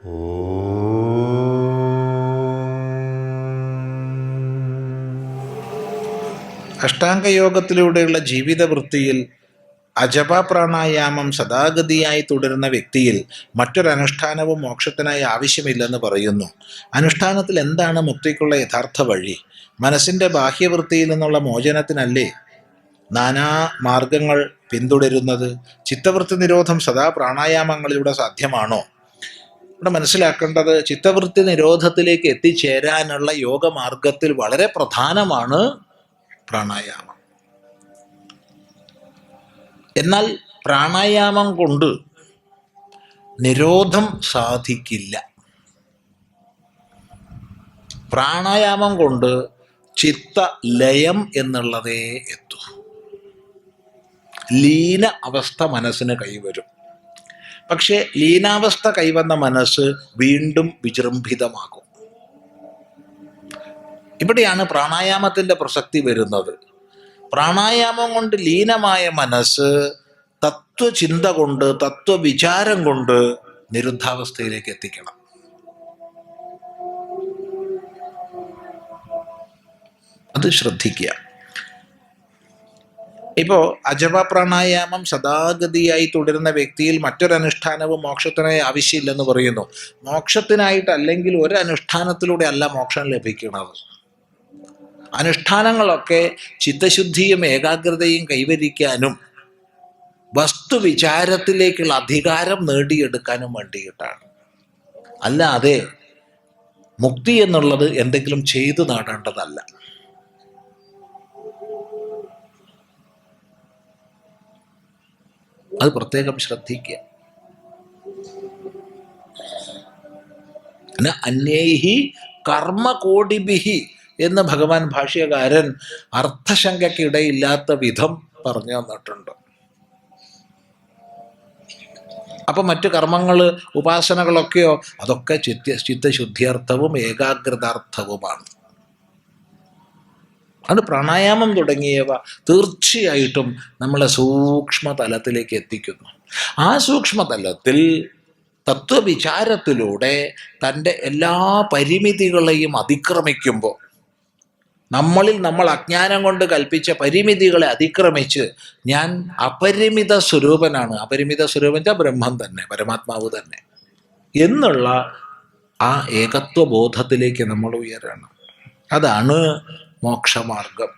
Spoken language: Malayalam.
അഷ്ടാംഗയോഗത്തിലൂടെയുള്ള ജീവിതവൃത്തിയിൽ അജപ പ്രാണായാമം സദാഗതിയായി തുടരുന്ന വ്യക്തിയിൽ മറ്റൊരനുഷ്ഠാനവും മോക്ഷത്തിനായി ആവശ്യമില്ലെന്ന് പറയുന്നു. അനുഷ്ഠാനത്തിൽ എന്താണ് മുക്തിക്കുള്ള യഥാർത്ഥ വഴി? മനസ്സിന്റെ ബാഹ്യവൃത്തിയിൽ നിന്നുള്ള മോചനത്തിനല്ലേ നാനാ മാർഗങ്ങൾ പിന്തുടരുന്നത്? ചിത്തവൃത്തി നിരോധം സദാ പ്രാണായാമങ്ങളിലൂടെ സാധ്യമാണോ? ഇവിടെ മനസ്സിലാക്കേണ്ടത് ചിത്തവൃത്തി നിരോധത്തിലേക്ക് എത്തിച്ചേരാനുള്ള യോഗമാർഗത്തിൽ വളരെ പ്രധാനമാണ് പ്രാണായാമം. എന്നാൽ പ്രാണായാമം കൊണ്ട് നിരോധം സാധിക്കില്ല. പ്രാണായാമം കൊണ്ട് ചിത്ത ലയം എന്നുള്ളതേ എത്തൂ. ലീന അവസ്ഥ മനസ്സിന് കൈവരും. പക്ഷേ ലീനാവസ്ഥ കൈവന്ന മനസ്സ് വീണ്ടും വിജൃംഭിതമാകും. ഇവിടെയാണ് പ്രാണായാമത്തിന്റെ പ്രസക്തി വരുന്നത്. പ്രാണായാമം കൊണ്ട് ലീനമായ മനസ്സ് തത്വചിന്ത കൊണ്ട് തത്വവിചാരം കൊണ്ട് നിരുദ്ധാവസ്ഥയിലേക്ക് എത്തിക്കണം. അത് ശ്രദ്ധിക്കുക. ഇപ്പോൾ അജപ പ്രാണായാമം സദാഗതിയായി തുടരുന്ന വ്യക്തിയിൽ മറ്റൊരനുഷ്ഠാനവും മോക്ഷത്തിനായി ആവശ്യമില്ലെന്ന് പറയുന്നു. മോക്ഷത്തിനായിട്ട് അല്ലെങ്കിൽ ഒരു അനുഷ്ഠാനത്തിലൂടെ അല്ല മോക്ഷം ലഭിക്കുന്നത്. അനുഷ്ഠാനങ്ങളൊക്കെ ചിത്തശുദ്ധിയും ഏകാഗ്രതയും കൈവരിക്കാനും വസ്തുവിചാരത്തിലേക്കുള്ള അധികാരം നേടിയെടുക്കാനും വേണ്ടിയിട്ടാണ്. അല്ലാതെ മുക്തി എന്നുള്ളത് എന്തെങ്കിലും ചെയ്തു നേടേണ്ടതല്ല. അത് പ്രത്യേകം ശ്രദ്ധിക്കുക. അന്യേഹി കർമ്മകോടിഭിഹി എന്ന് ഭഗവാൻ ഭാഷ്യകാരൻ അർത്ഥശങ്കയ്ക്കിടയില്ലാത്ത വിധം പറഞ്ഞു തന്നിട്ടുണ്ട്. അപ്പൊ മറ്റു കർമ്മങ്ങൾ ഉപാസനകളൊക്കെയോ അതൊക്കെ ചിത്ത ചിത്തശുദ്ധിയർത്ഥവും ഏകാഗ്രതാർത്ഥവുമാണ്. അത് പ്രാണായാമം തുടങ്ങിയവ തീർച്ചയായിട്ടും നമ്മളെ സൂക്ഷ്മ തലത്തിലേക്ക് എത്തിക്കുന്നു. ആ സൂക്ഷ്മതലത്തിൽ തത്വവിചാരത്തിലൂടെ തന്റെ എല്ലാ പരിമിതികളെയും അതിക്രമിക്കുമ്പോൾ നമ്മളിൽ നമ്മൾ അജ്ഞാനം കൊണ്ട് കൽപ്പിച്ച പരിമിതികളെ അതിക്രമിച്ച് ഞാൻ അപരിമിത സ്വരൂപനാണ്. അപരിമിത സ്വരൂപം വെച്ചാൽ ബ്രഹ്മം തന്നെ പരമാത്മാവ് തന്നെ എന്നുള്ള ആ ഏകത്വബോധത്തിലേക്ക് നമ്മൾ ഉയരണം. അതാണ് மோட்ச மார்க்கம்.